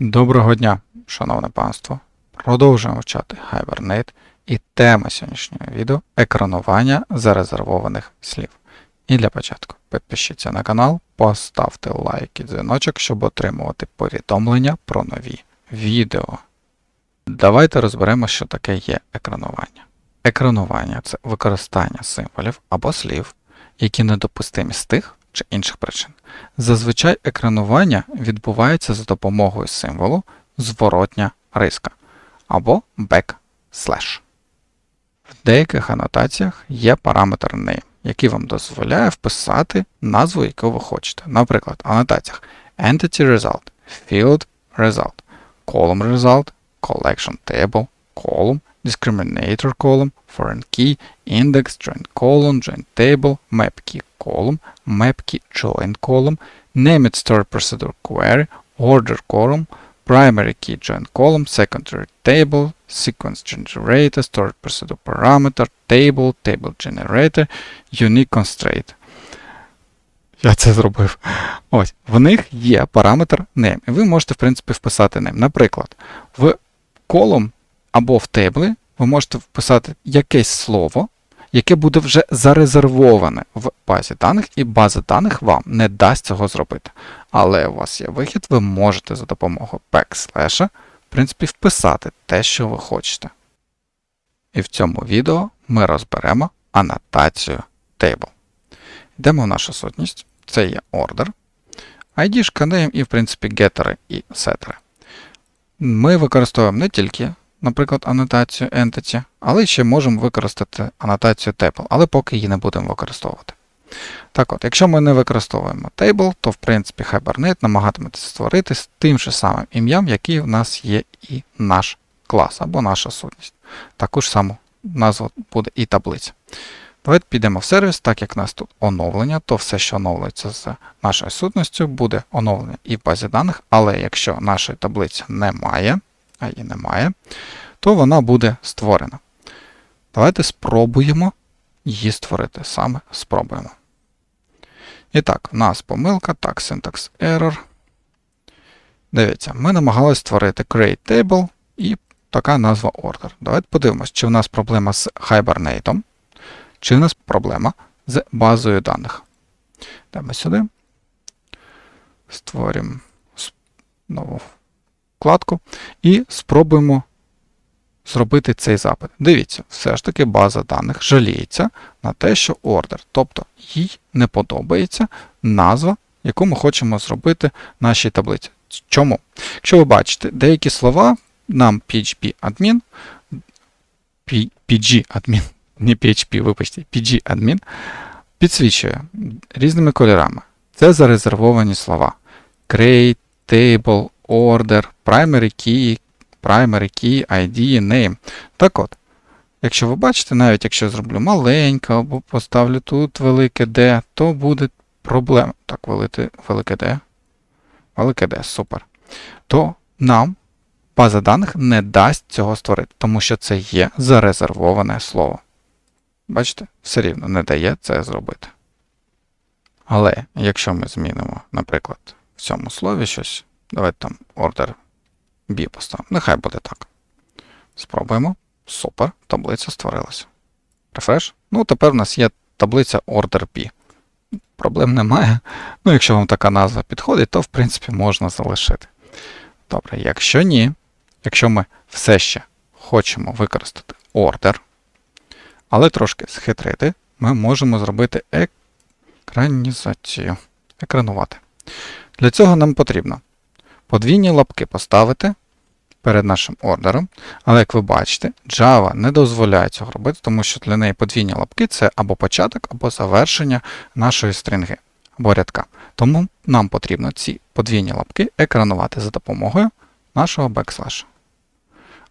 Доброго дня, шановне панство. Продовжуємо вчати Hibernate і тема сьогоднішнього відео екранування зарезервованих слів. І для початку підпишіться на канал, поставте лайк і дзвіночок, щоб отримувати повідомлення про нові відео. Давайте розберемо, що таке є екранування. Екранування це використання символів або слів, які недопустимі з тих чи інших причин. Зазвичай екранування відбувається за допомогою символу зворотня риска або backslash. В деяких анотаціях є параметр name, який вам дозволяє вписати назву, яку ви хочете. Наприклад, в анотаціях entity result, field result, column result, collection table, column, discriminator column, foreign key, index, join column, join table, map key column, map key join column, name it stored procedure query, order column, primary key join column, secondary table, sequence generator, stored procedure parameter, table, table generator, unique constraint. Я це зробив. Ось, в них є параметр name. І ви можете, в принципі, вписати name. Наприклад, в колом або в теблі ви можете вписати якесь слово, яке буде вже зарезервоване в базі даних, і база даних вам не дасть цього зробити. Але у вас є вихід, ви можете за допомогою backslash, в принципі, вписати те, що ви хочете. І в цьому відео ми розберемо анотацію table. Йдемо в нашу сутність. Це є order, ID, name і, в принципі, гетери і сетери. Ми використовуємо не тільки, наприклад, анотацію entity, але ще можемо використати анотацію table, але поки її не будемо використовувати. Так от, якщо ми не використовуємо table, то в принципі Hibernate намагатиметься створити з тим же самим ім'ям, який в нас є і наш клас або наша сутність. Таку ж саму назву буде і таблиця. Давайте підемо в сервіс, так як у нас тут оновлення, то все, що оновлюється з нашою сутністю, буде оновлення і в базі даних, але якщо нашої таблиці немає, її немає, то вона буде створена. Давайте спробуємо її створити. Саме спробуємо. І так, у нас помилка, так, syntax error. Дивіться, ми намагалися створити create table і така назва order. Давайте подивимось, чи в нас проблема з Hibernate, чи в нас проблема з базою даних. Йдемо сюди. Створюємо нову вкладку і спробуємо зробити цей запит. Дивіться, все ж таки база даних жаліється на те, що ордер, тобто їй не подобається назва, яку ми хочемо зробити в нашій таблиці. Чому? Якщо ви бачите, деякі слова нам PHP-адмін, PG-адмін, не PHP, вибачте, PG-адмін, підсвічує різними кольорами. Це зарезервовані слова. Create, table, order, primary key, primary key, ID, name. Так от, якщо ви бачите, навіть якщо я зроблю маленьке або поставлю тут велике D, то буде проблема. Так, велике, велике D. Велике D, супер. То нам база даних не дасть цього створити, тому що це є зарезервоване слово. Бачите, все рівно не дає це зробити. Але якщо ми змінимо, наприклад, в цьому слові щось, давайте там order B поставимо. Нехай буде так. Спробуємо. Супер, таблиця створилася. Рефреш. Ну, тепер в нас є таблиця order B. Проблем немає. Ну, якщо вам така назва підходить, то в принципі можна залишити. Добре, якщо ні, якщо ми все ще хочемо використати order, але трошки схитрити, ми можемо зробити екранізацію. Екранувати. Для цього нам потрібно подвійні лапки поставити перед нашим ордером. Але, як ви бачите, Java не дозволяє цього робити, тому що для неї подвійні лапки це або початок, або завершення нашої стрінги або рядка. Тому нам потрібно ці подвійні лапки екранувати за допомогою нашого бекслеша.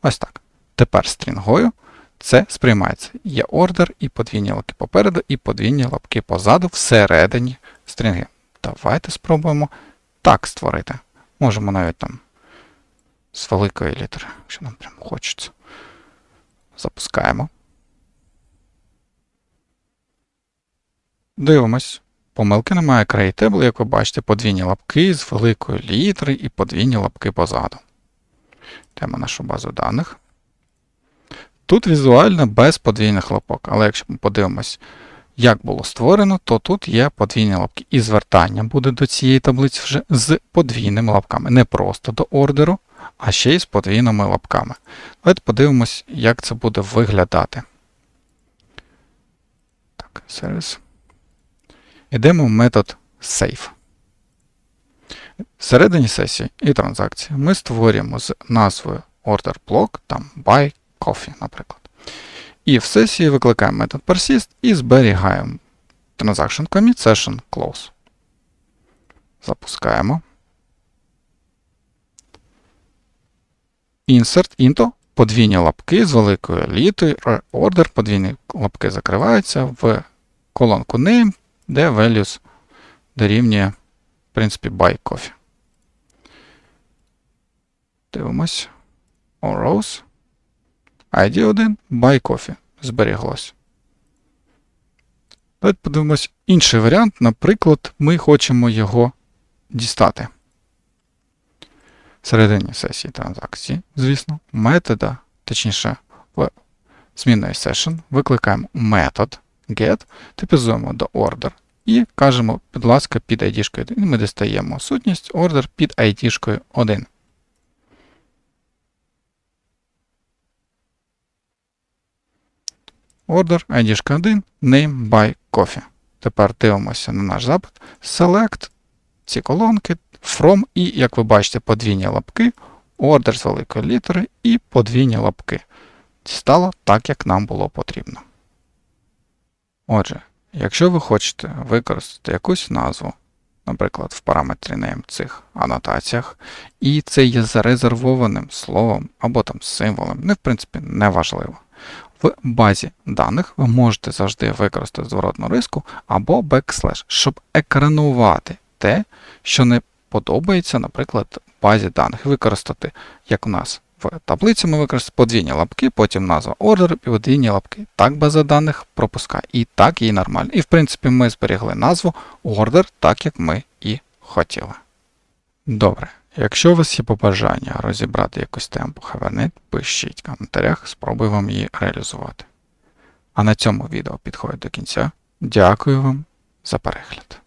Ось так. Тепер стрінгою це сприймається. Є ордер і подвійні лапки попереду, і подвійні лапки позаду всередині стрінги. Давайте спробуємо так створити. Можемо навіть там з великої літери, якщо нам прямо хочеться. Запускаємо. Дивимось. Помилки немає Create Table, як ви бачите, подвійні лапки з великої літери і подвійні лапки позаду. Йдемо нашу базу даних. Тут візуально без подвійних лапок, але якщо ми подивимось, як було створено, то тут є подвійні лапки. І звертання буде до цієї таблиці вже з подвійними лапками. Не просто до ордеру, а ще й з подвійними лапками. Давайте подивимось, як це буде виглядати. Так, сервіс. Йдемо в метод save. Всередині сесії і транзакції ми створюємо з назвою order block, там buy coffee, наприклад. І в сесії викликаємо метод persist і зберігаємо transaction commit session close. Запускаємо. Insert into подвійні лапки з великої літери order, подвійні лапки закриваються в колонку name, де values дорівнює, в принципі, buy coffee. Дивимось. All rows. ID 1 buy coffee. Зберіглось. Давайте подивимось інший варіант. Наприклад, ми хочемо його дістати. Всередині сесії транзакції, звісно, метода, точніше, в змінної session, викликаємо метод get, типізуємо до order і кажемо, будь ласка, під ID 1. І ми дістаємо сутність order під ID 1. Order, ID 1, name by coffee. Тепер дивимося на наш запит. Select ці колонки, from і, як ви бачите, подвійні лапки, order з великої літери і подвійні лапки. Стало так, як нам було потрібно. Отже, якщо ви хочете використати якусь назву, наприклад, в параметрі name цих анотаціях, і це є зарезервованим словом або там символом, не в принципі не важливо. В базі даних ви можете завжди використати зворотну риску або backslash, щоб екранувати те, що не подобається, наприклад, базі даних. Використати, як у нас в таблиці, ми використаємо подвійні лапки, потім назва order і подвійні лапки. Так база даних пропускає. І так їй нормально. І в принципі ми зберігли назву order так, як ми і хотіли. Добре. Якщо у вас є побажання розібрати якусь тему по пишіть в коментарях, спробую вам її реалізувати. А на цьому відео підходить до кінця. Дякую вам за перегляд.